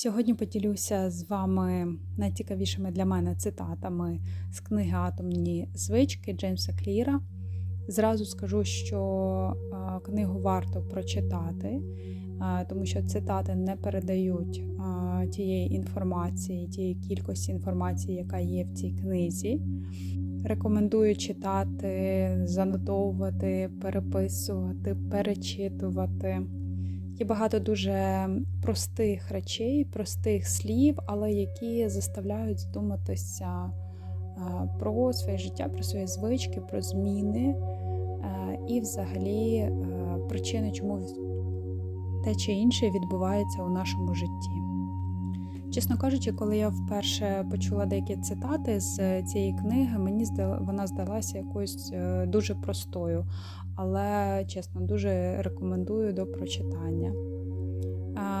Сьогодні поділюся з вами найцікавішими для мене цитатами з книги Атомні звички Джеймса Кліра. Зразу скажу, що е, книгу варто прочитати, е, тому що цитати не передають е, тієї інформації, тієї кількості інформації, яка є в цій книзі. Рекомендую читати, занотовувати, переписувати, перечитувати. Є багато дуже простих речей, простих слів, але які заставляють задуматися про своє життя, про свої звички, про зміни і, взагалі, причини, чому те чи інше відбувається у нашому житті. Чесно кажучи, коли я вперше почула деякі цитати з цієї книги, мені вона здалася якоюсь е, дуже простою, але чесно, дуже рекомендую до прочитання.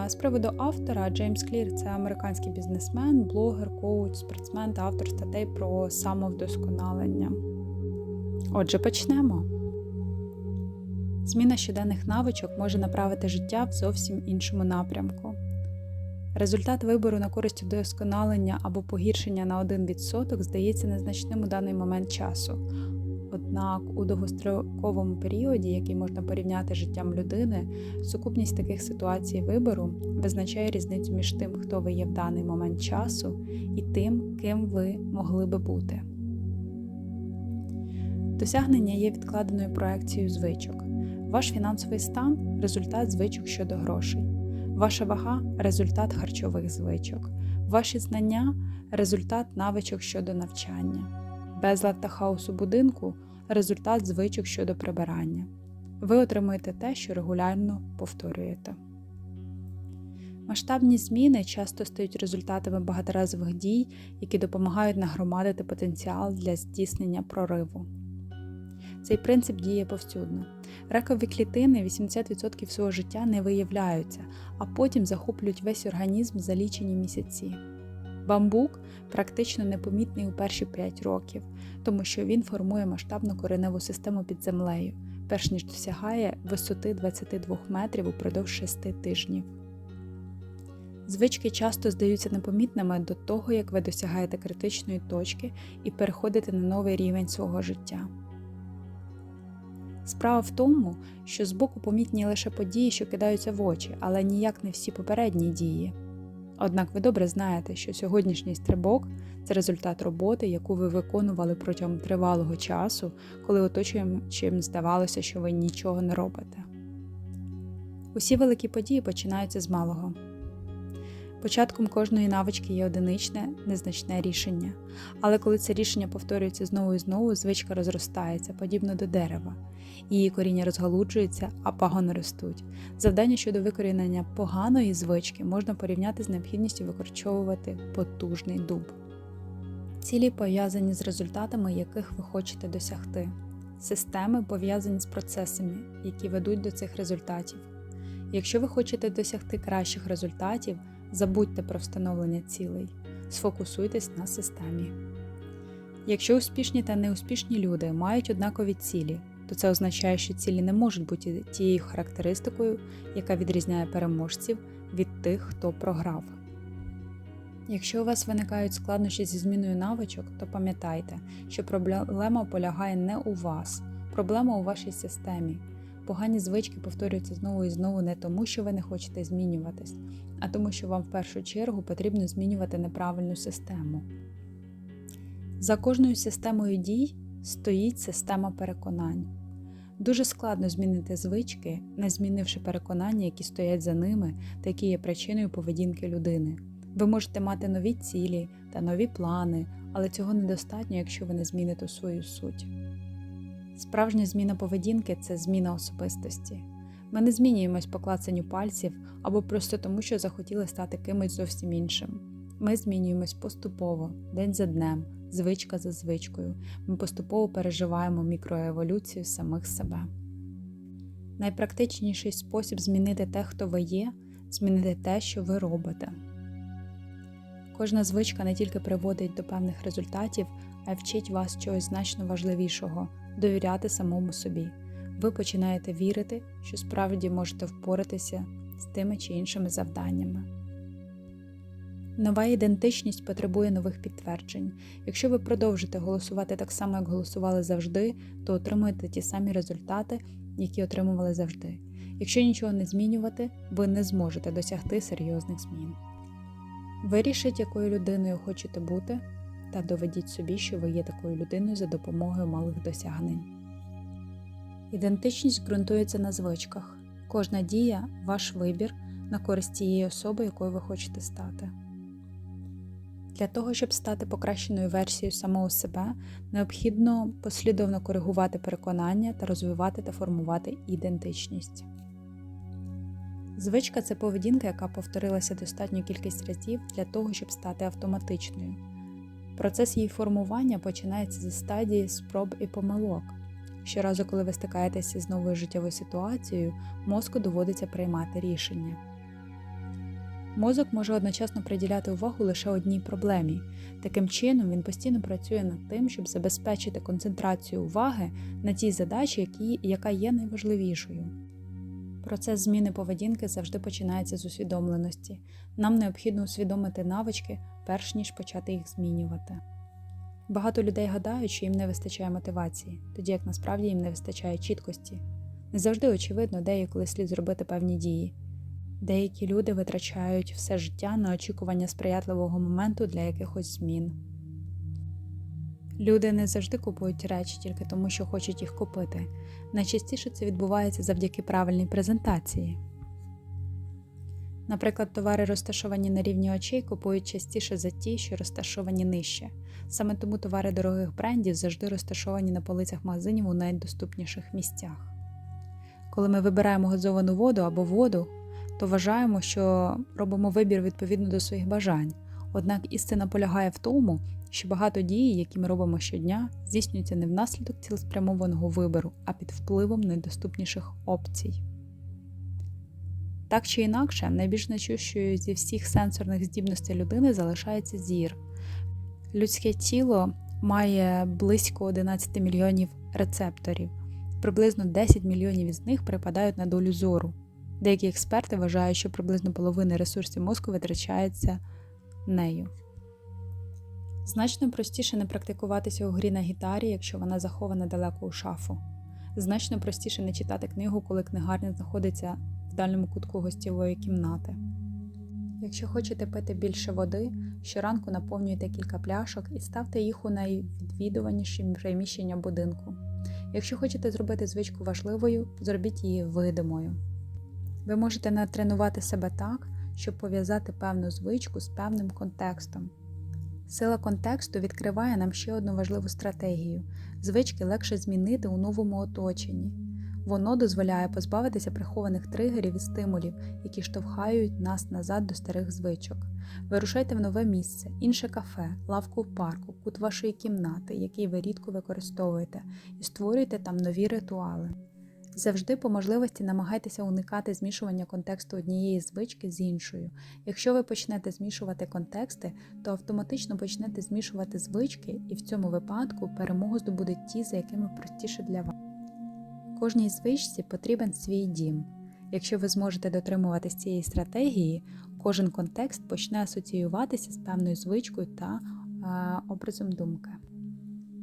З приводу автора, Джеймс Клір це американський бізнесмен, блогер, коуч, спортсмен та автор статей про самовдосконалення. Отже, почнемо. Зміна щоденних навичок може направити життя в зовсім іншому напрямку. Результат вибору на користь вдосконалення або погіршення на 1% здається незначним у даний момент часу. Однак у довгостроковому періоді, який можна порівняти з життям людини, сукупність таких ситуацій вибору визначає різницю між тим, хто ви є в даний момент часу, і тим, ким ви могли би бути. Досягнення є відкладеною проекцією звичок. Ваш фінансовий стан результат звичок щодо грошей. Ваша вага результат харчових звичок. Ваші знання результат навичок щодо навчання. Безлад та хаос у будинку результат звичок щодо прибирання. Ви отримуєте те, що регулярно повторюєте. Масштабні зміни часто стають результатами багаторазових дій, які допомагають нагромадити потенціал для здійснення прориву. Цей принцип діє повсюдно. Ракові клітини 80% свого життя не виявляються, а потім захоплюють весь організм за лічені місяці. Бамбук практично непомітний у перші 5 років, тому що він формує масштабну кореневу систему під землею, перш ніж досягає висоти 22 метрів упродовж 6 тижнів. Звички часто здаються непомітними до того, як ви досягаєте критичної точки і переходите на новий рівень свого життя. Справа в тому, що збоку помітні лише події, що кидаються в очі, але ніяк не всі попередні дії. Однак ви добре знаєте, що сьогоднішній стрибок це результат роботи, яку ви виконували протягом тривалого часу, коли оточуючим здавалося, що ви нічого не робите. Усі великі події починаються з малого. Початком кожної навички є одиничне, незначне рішення, але коли це рішення повторюється знову і знову, звичка розростається, подібно до дерева, її коріння розгалуджується, а пагони ростуть. Завдання щодо викорінення поганої звички можна порівняти з необхідністю викорчовувати потужний дуб. Цілі пов'язані з результатами, яких ви хочете досягти, системи пов'язані з процесами, які ведуть до цих результатів. Якщо ви хочете досягти кращих результатів, Забудьте про встановлення цілей, сфокусуйтесь на системі. Якщо успішні та неуспішні люди мають однакові цілі, то це означає, що цілі не можуть бути тією характеристикою, яка відрізняє переможців від тих, хто програв. Якщо у вас виникають складнощі зі зміною навичок, то пам'ятайте, що проблема полягає не у вас, проблема у вашій системі. Погані звички повторюються знову і знову не тому, що ви не хочете змінюватись, а тому, що вам в першу чергу потрібно змінювати неправильну систему. За кожною системою дій стоїть система переконань. Дуже складно змінити звички, не змінивши переконання, які стоять за ними та які є причиною поведінки людини. Ви можете мати нові цілі та нові плани, але цього недостатньо, якщо ви не зміните свою суть. Справжня зміна поведінки це зміна особистості. Ми не змінюємось по клацанню пальців або просто тому, що захотіли стати кимось зовсім іншим. Ми змінюємось поступово, день за днем, звичка за звичкою. Ми поступово переживаємо мікроеволюцію самих себе. Найпрактичніший спосіб змінити те, хто ви є, змінити те, що ви робите. Кожна звичка не тільки приводить до певних результатів, а вчить вас чогось значно важливішого довіряти самому собі. Ви починаєте вірити, що справді можете впоратися з тими чи іншими завданнями. Нова ідентичність потребує нових підтверджень. Якщо ви продовжите голосувати так само, як голосували завжди, то отримуєте ті самі результати, які отримували завжди. Якщо нічого не змінювати, ви не зможете досягти серйозних змін. Вирішіть, якою людиною хочете бути, та доведіть собі, що ви є такою людиною за допомогою малих досягнень. Ідентичність ґрунтується на звичках. Кожна дія ваш вибір на користь тієї особи, якою ви хочете стати. Для того, щоб стати покращеною версією самого себе, необхідно послідовно коригувати переконання та розвивати та формувати ідентичність. Звичка це поведінка, яка повторилася достатню кількість разів для того, щоб стати автоматичною. Процес її формування починається зі стадії спроб і помилок. Щоразу, коли ви стикаєтеся з новою життєвою ситуацією, мозку доводиться приймати рішення. Мозок може одночасно приділяти увагу лише одній проблемі. Таким чином, він постійно працює над тим, щоб забезпечити концентрацію уваги на тій задачі, яка є найважливішою. Процес зміни поведінки завжди починається з усвідомленості. Нам необхідно усвідомити навички, перш ніж почати їх змінювати. Багато людей гадають, що їм не вистачає мотивації, тоді як насправді їм не вистачає чіткості. Не завжди очевидно, де і коли слід зробити певні дії. Деякі люди витрачають все життя на очікування сприятливого моменту для якихось змін. Люди не завжди купують речі тільки тому, що хочуть їх купити. Найчастіше це відбувається завдяки правильній презентації. Наприклад, товари, розташовані на рівні очей, купують частіше за ті, що розташовані нижче. Саме тому товари дорогих брендів завжди розташовані на полицях магазинів у найдоступніших місцях. Коли ми вибираємо газовану воду або воду, то вважаємо, що робимо вибір відповідно до своїх бажань. Однак істина полягає в тому, що багато дій, які ми робимо щодня, здійснюються не внаслідок цілеспрямованого вибору, а під впливом найдоступніших опцій. Так чи інакше, найбільш значущою зі всіх сенсорних здібностей людини залишається зір. Людське тіло має близько 11 мільйонів рецепторів, приблизно 10 мільйонів із них припадають на долю зору. Деякі експерти вважають, що приблизно половина ресурсів мозку витрачається нею. Значно простіше не практикуватися у грі на гітарі, якщо вона захована далеко у шафу. Значно простіше не читати книгу, коли книгарня знаходиться в дальньому кутку гостєвої кімнати. Якщо хочете пити більше води, щоранку наповнюйте кілька пляшок і ставте їх у найвідвідуваніші приміщення будинку. Якщо хочете зробити звичку важливою, зробіть її видимою. Ви можете натренувати себе так, щоб пов'язати певну звичку з певним контекстом. Сила контексту відкриває нам ще одну важливу стратегію звички легше змінити у новому оточенні. Воно дозволяє позбавитися прихованих тригерів і стимулів, які штовхають нас назад до старих звичок. Вирушайте в нове місце, інше кафе, лавку в парку, кут вашої кімнати, який ви рідко використовуєте, і створюйте там нові ритуали. Завжди по можливості намагайтеся уникати змішування контексту однієї звички з іншою. Якщо ви почнете змішувати контексти, то автоматично почнете змішувати звички, і в цьому випадку перемогу здобудуть ті, за якими простіше для вас. Кожній звичці потрібен свій дім. Якщо ви зможете дотримуватись цієї стратегії, кожен контекст почне асоціюватися з певною звичкою та а, образом думки.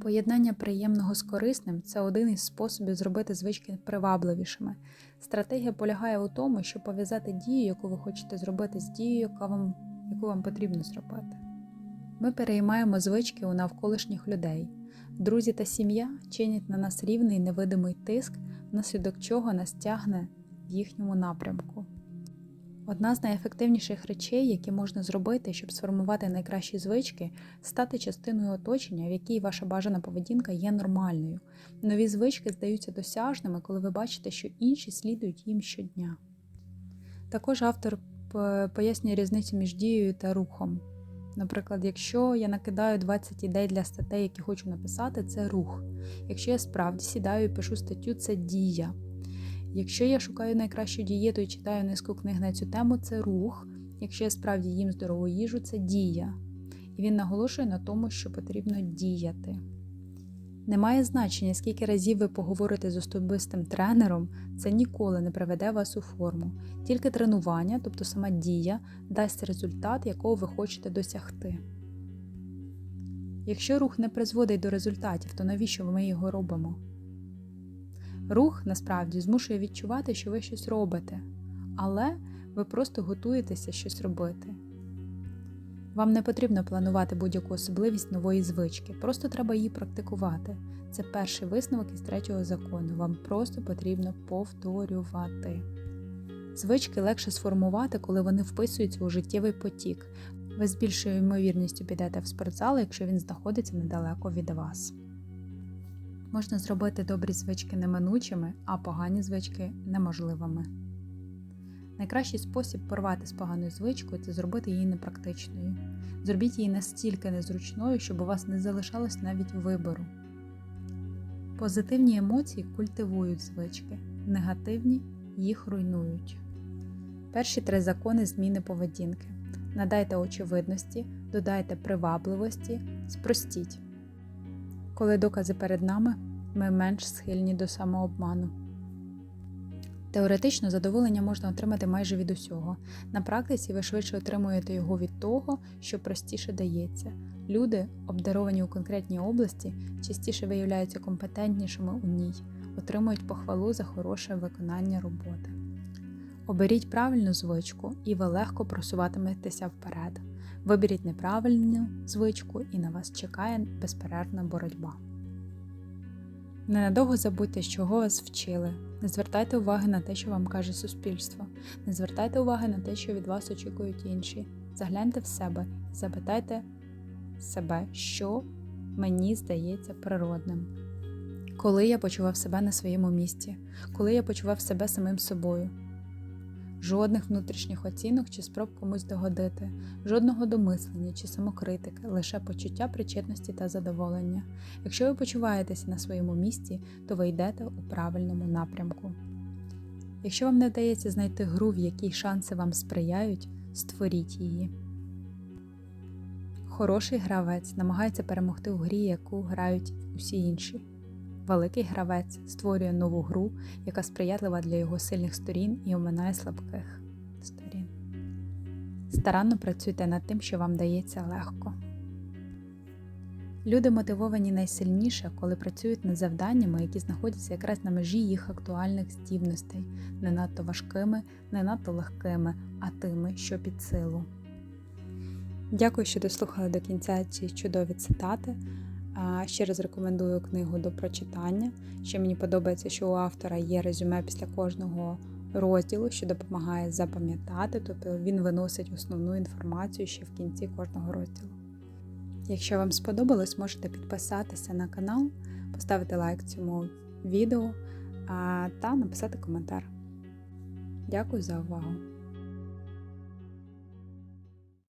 Поєднання приємного з корисним це один із способів зробити звички привабливішими. Стратегія полягає у тому, щоб пов'язати дію, яку ви хочете зробити, з дією, яку вам, яку вам потрібно зробити. Ми переймаємо звички у навколишніх людей. Друзі та сім'я чинять на нас рівний невидимий тиск, внаслідок чого нас тягне в їхньому напрямку. Одна з найефективніших речей, які можна зробити, щоб сформувати найкращі звички, стати частиною оточення, в якій ваша бажана поведінка є нормальною. Нові звички здаються досяжними, коли ви бачите, що інші слідують їм щодня. Також автор пояснює різницю між дією та рухом. Наприклад, якщо я накидаю 20 ідей для статей, які хочу написати, це рух. Якщо я справді сідаю і пишу статтю, це дія. Якщо я шукаю найкращу дієту і читаю низку книг на цю тему, це рух. Якщо я справді їм здорову їжу, це дія. І він наголошує на тому, що потрібно діяти. Немає значення, скільки разів ви поговорите з особистим тренером, це ніколи не приведе вас у форму. Тільки тренування, тобто сама дія, дасть результат, якого ви хочете досягти. Якщо рух не призводить до результатів, то навіщо ми його робимо? Рух насправді змушує відчувати, що ви щось робите, але ви просто готуєтеся щось робити. Вам не потрібно планувати будь-яку особливість нової звички, просто треба її практикувати. Це перший висновок із третього закону. Вам просто потрібно повторювати. Звички легше сформувати, коли вони вписуються у життєвий потік. Ви з більшою ймовірністю підете в спортзал, якщо він знаходиться недалеко від вас. Можна зробити добрі звички неминучими, а погані звички неможливими. Найкращий спосіб порвати з поганою звичкою це зробити її непрактичною. Зробіть її настільки незручною, щоб у вас не залишалось навіть вибору. Позитивні емоції культивують звички, негативні їх руйнують. Перші три закони зміни поведінки. Надайте очевидності, додайте привабливості, спростіть. Коли докази перед нами, ми менш схильні до самообману. Теоретично задоволення можна отримати майже від усього. На практиці ви швидше отримуєте його від того, що простіше дається. Люди, обдаровані у конкретній області, частіше виявляються компетентнішими у ній, отримують похвалу за хороше виконання роботи. Оберіть правильну звичку, і ви легко просуватиметеся вперед. Виберіть неправильну звичку, і на вас чекає безперервна боротьба. Ненадовго забудьте, чого вас вчили. Не звертайте уваги на те, що вам каже суспільство. Не звертайте уваги на те, що від вас очікують інші. Загляньте в себе і запитайте себе, що мені здається природним. Коли я почував себе на своєму місці, коли я почував себе самим собою. Жодних внутрішніх оцінок чи спроб комусь догодити, жодного домислення чи самокритики, лише почуття причетності та задоволення. Якщо ви почуваєтеся на своєму місці, то ви йдете у правильному напрямку. Якщо вам не вдається знайти гру, в якій шанси вам сприяють, створіть її. Хороший гравець намагається перемогти у грі, яку грають усі інші. Великий гравець створює нову гру, яка сприятлива для його сильних сторін і оминає слабких сторін. Старанно працюйте над тим, що вам дається легко. Люди мотивовані найсильніше, коли працюють над завданнями, які знаходяться якраз на межі їх актуальних здібностей, не надто важкими, не надто легкими, а тими, що під силу. Дякую, що дослухали до кінця ці чудові цитати. Ще раз рекомендую книгу до прочитання. Ще мені подобається, що у автора є резюме після кожного розділу, що допомагає запам'ятати, тобто він виносить основну інформацію ще в кінці кожного розділу. Якщо вам сподобалось, можете підписатися на канал, поставити лайк цьому відео та написати коментар. Дякую за увагу!